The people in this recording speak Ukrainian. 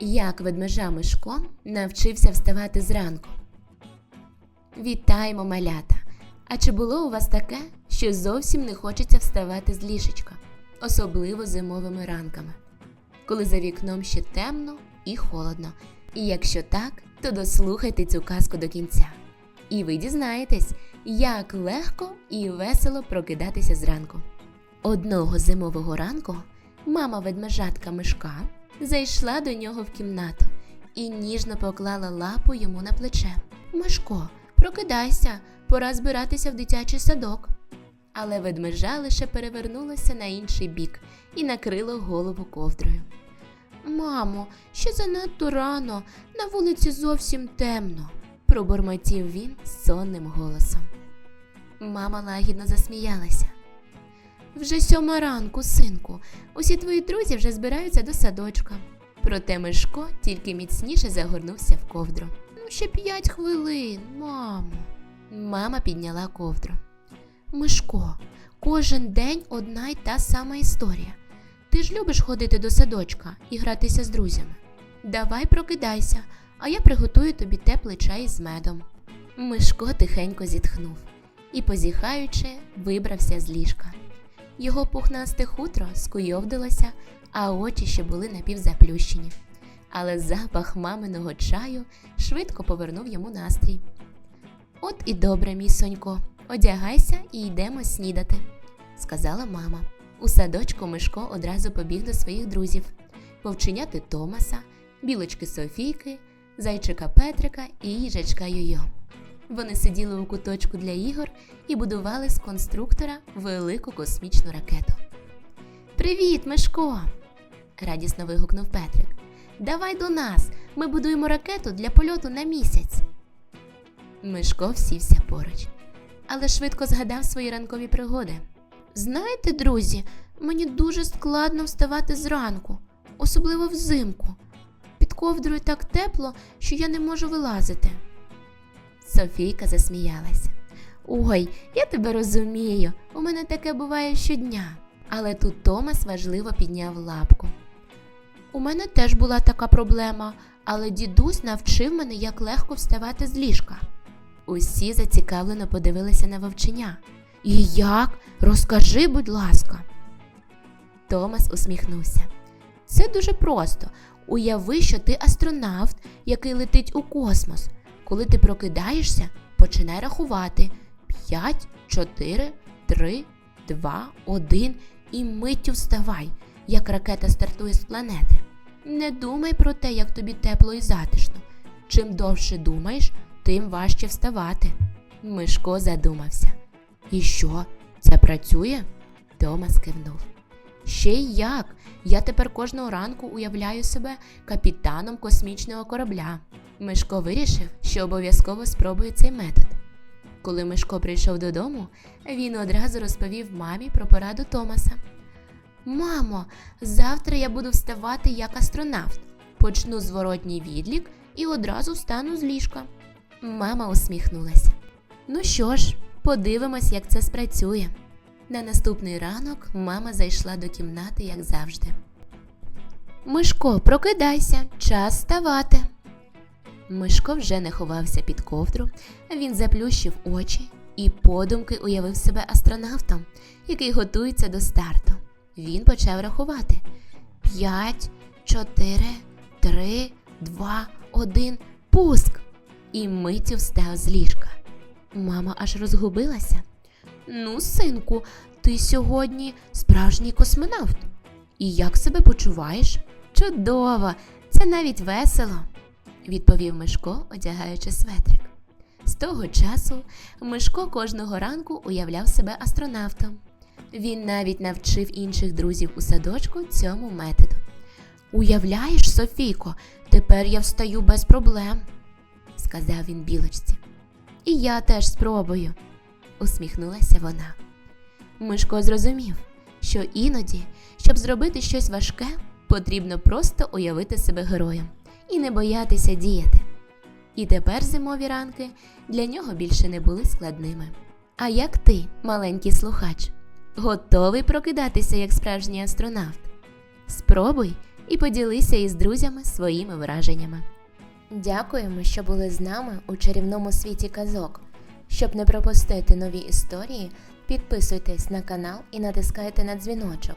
Як ведмежа Мишко навчився вставати зранку. Вітаємо, малята! А чи було у вас таке, що зовсім не хочеться вставати з ліжечка, особливо зимовими ранками, коли за вікном ще темно і холодно? І якщо так, то дослухайте цю казку до кінця. І ви дізнаєтесь, як легко і весело прокидатися зранку. Одного зимового ранку мама ведмежатка Мишка зайшла до нього в кімнату і ніжно поклала лапу йому на плече. Мишко, прокидайся, пора збиратися в дитячий садок. Але ведмежа лише перевернулася на інший бік і накрило голову ковдрою. Мамо, ще занадто рано, на вулиці зовсім темно, пробормотів він сонним голосом. Мама лагідно засміялася. Вже сьома ранку, синку, усі твої друзі вже збираються до садочка. Проте Мишко тільки міцніше загорнувся в ковдру. Ну, ще п'ять хвилин, мамо. Мама підняла ковдру. Мишко, кожен день одна й та сама історія. Ти ж любиш ходити до садочка і гратися з друзями. Давай прокидайся, а я приготую тобі теплий чай з медом. Мишко тихенько зітхнув і, позіхаючи, вибрався з ліжка. Його пухнасте хутро скуйовдилося, а очі ще були напівзаплющені. Але запах маминого чаю швидко повернув йому настрій. От і добре, мій сонько, одягайся і йдемо снідати, сказала мама. У садочку Мишко одразу побіг до своїх друзів вовченяти Томаса, білочки Софійки, зайчика Петрика і їжачка Йойо. Вони сиділи у куточку для ігор і будували з конструктора велику космічну ракету. Привіт, Мишко! радісно вигукнув Петрик. Давай до нас. Ми будуємо ракету для польоту на місяць. Мишко всівся поруч, але швидко згадав свої ранкові пригоди. Знаєте, друзі, мені дуже складно вставати зранку, особливо взимку. Під ковдрою так тепло, що я не можу вилазити. Софійка засміялася. Ой, я тебе розумію, у мене таке буває щодня. Але тут Томас важливо підняв лапку. У мене теж була така проблема, але дідусь навчив мене, як легко вставати з ліжка. Усі зацікавлено подивилися на вовченя. І як? Розкажи, будь ласка. Томас усміхнувся. Це дуже просто. Уяви, що ти астронавт, який летить у космос. Коли ти прокидаєшся, починай рахувати 5, 4, 3, 2, 1 і миттю вставай, як ракета стартує з планети. Не думай про те, як тобі тепло і затишно. Чим довше думаєш, тим важче вставати. Мишко задумався. І що? Це працює? Томас кивнув. Ще й як. Я тепер кожного ранку уявляю себе капітаном космічного корабля. Мишко вирішив, що обов'язково спробує цей метод. Коли Мишко прийшов додому, він одразу розповів мамі про пораду Томаса. Мамо, завтра я буду вставати як астронавт. Почну зворотній відлік і одразу встану з ліжка. Мама усміхнулася. Ну що ж, подивимось, як це спрацює. На наступний ранок мама зайшла до кімнати, як завжди. Мишко, прокидайся, час вставати. Мишко вже не ховався під ковдру, він заплющив очі і подумки уявив себе астронавтом, який готується до старту. Він почав рахувати: п'ять, чотири, три, два, один, пуск! І миттю встав з ліжка. Мама аж розгубилася. Ну, синку, ти сьогодні справжній космонавт. І як себе почуваєш? Чудово, це навіть весело, відповів Мишко, одягаючи светрик. З того часу Мишко кожного ранку уявляв себе астронавтом. Він навіть навчив інших друзів у садочку цьому методу. Уявляєш, Софійко, тепер я встаю без проблем, сказав він білочці. І я теж спробую, усміхнулася вона. Мишко зрозумів, що іноді, щоб зробити щось важке, потрібно просто уявити себе героєм і не боятися діяти. І тепер зимові ранки для нього більше не були складними. А як ти, маленький слухач, готовий прокидатися як справжній астронавт? Спробуй і поділися із друзями своїми враженнями. Дякуємо, що були з нами у чарівному світі казок. Щоб не пропустити нові історії, підписуйтесь на канал і натискайте на дзвіночок.